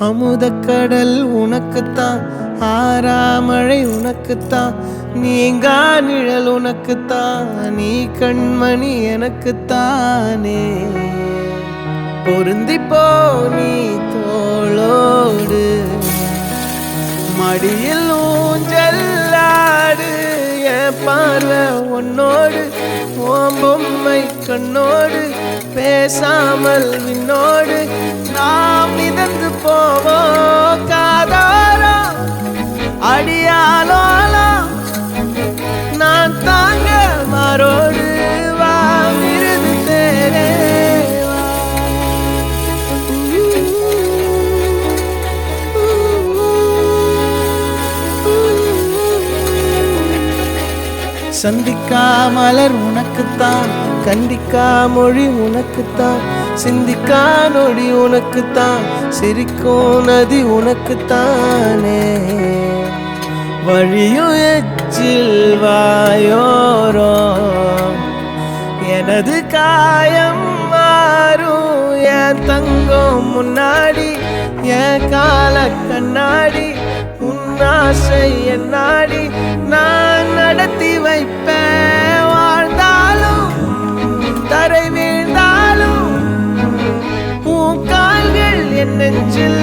அமுதக்கடல் உனக்குத்தான் ஆறாமழை உனக்குத்தான் நீங்கா நிழல் உனக்குத்தான் நீ கண்மணி எனக்குத்தானே. பொருந்திப்போ நீ தோளோடு மடியில் ஊஞ்சல் பார்வை உன்னோடு ஓம்பொம்மை கண்ணோடு பேசாமல் விண்ணோடு. சந்திக்கா மலர் உனக்குத்தான் கண்டிக்கா மொழி உனக்குத்தான் சிந்திக்கா நொடி உனக்குத்தான் சிரிக்கும் நதி உனக்குத்தானே. வழியும் எச்சில் வாயோரோ எனது காயம் மாறும் என் தங்கம் முன்னாடி என் கால கண்ணாடி உன்னாசை என் நாடி angel